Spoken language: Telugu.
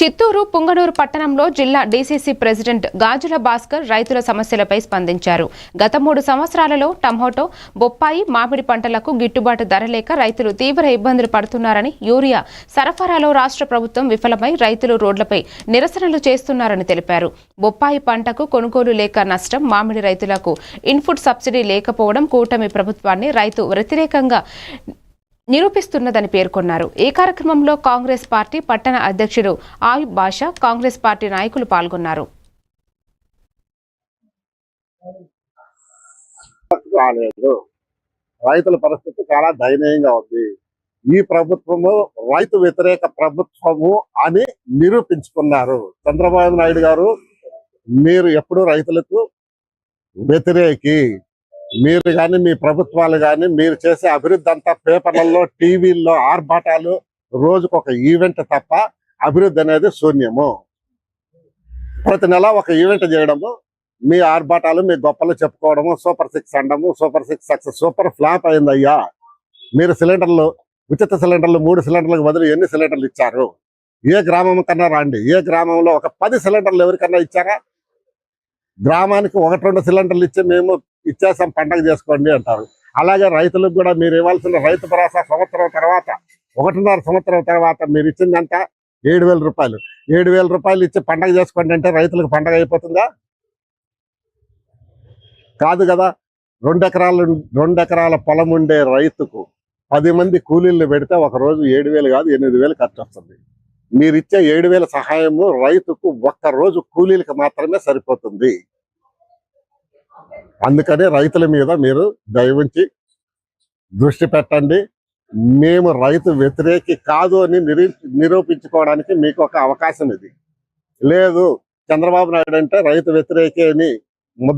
చిత్తూరు పుంగనూరు పట్టణంలో జిల్లా డీసీసీ ప్రెసిడెంట్ గాజుల భాస్కర్ రైతుల సమస్యలపై స్పందించారు. గత మూడు సంవత్సరాలలో టమోటో బొప్పాయి మామిడి పంటలకు గిట్టుబాటు ధర లేక రైతులు తీవ్ర ఇబ్బందులు పడుతున్నారని యూరియా సరఫరాలో రాష్ట్ర ప్రభుత్వం విఫలమై రైతులు రోడ్లపై నిరసనలు చేస్తున్నారని తెలిపారు. బొప్పాయి పంటకు కొనుగోలు లేక నష్టం మామిడి రైతులకు ఇన్పుట్ సబ్సిడీ లేకపోవడం కూటమి ప్రభుత్వాన్ని రైతు వ్యతిరేకంగా నిరూపిస్తున్నదని పేర్కొన్నారు. ఈ కార్యక్రమంలో కాంగ్రెస్ పార్టీ పట్టణ అధ్యక్షుడు ఆయుబ్ బాషా కాంగ్రెస్ పార్టీ నాయకులు పాల్గొన్నారు. రైతుల పరిస్థితి చాలా దయనీయంగా ఉంది. ఈ ప్రభుత్వము రైతు వ్యతిరేక ప్రభుత్వము అని నిరూపించుకున్నారు. చంద్రబాబు నాయుడు గారు మీరు ఎప్పుడు రైతులకు వ్యతిరేకి మీరు కానీ మీ ప్రభుత్వాలు కానీ మీరు చేసే అభివృద్ధి అంతా పేపర్లలో టీవీల్లో ఆర్భాటాలు రోజుకు ఒక ఈవెంట్ తప్ప అభివృద్ధి అనేది శూన్యము. ప్రతి నెల ఒక ఈవెంట్ చేయడము మీ ఆర్భాటాలు మీ గొప్పలు చెప్పుకోవడము super six అండము super six success super flop అయిందయ్యా. మీరు సిలిండర్లు ఉచిత సిలిండర్లు మూడు సిలిండర్లకు బదులు ఎన్ని సిలిండర్లు ఇచ్చారు? ఏ గ్రామం కన్నా రాండి. ఏ గ్రామంలో ఒక పది సిలిండర్లు ఎవరికన్నా ఇచ్చారా? గ్రామానికి ఒకటి రెండు సిలిండర్లు ఇచ్చి మేము ఇచ్చేసాం పండగ చేసుకోండి అంటారు. అలాగే రైతులకు కూడా మీరు ఇవ్వాల్సిన రైతు భరోసా సంవత్సరం తర్వాత ఒకటిన్నర సంవత్సరం తర్వాత మీరు ఇచ్చిందంట ఏడు వేల రూపాయలు. ఏడు వేల రూపాయలు ఇచ్చి పండగ చేసుకోండి అంటే రైతులకు పండగ అయిపోతుందా? కాదు కదా రెండు ఎకరాలు రెండు ఎకరాల పొలం ఉండే రైతుకు పది మంది కూలీలు పెడితే ఒక రోజు ఏడు వేలు కాదు ఎనిమిది వేలు ఖర్చు వస్తుంది. మీరిచ్చే ఏడు వేల సహాయము రైతుకు ఒక్క రోజు కూలీలకు మాత్రమే సరిపోతుంది. అందుకనే రైతుల మీద మీరు దయవుంచి దృష్టి పెట్టండి. మేము రైతు వ్యతిరేకి కాదు అని నిరూ నిరూపించుకోవడానికి మీకు ఒక అవకాశం ఇది. లేదు చంద్రబాబు నాయుడు అంటే రైతు వ్యతిరేకి అని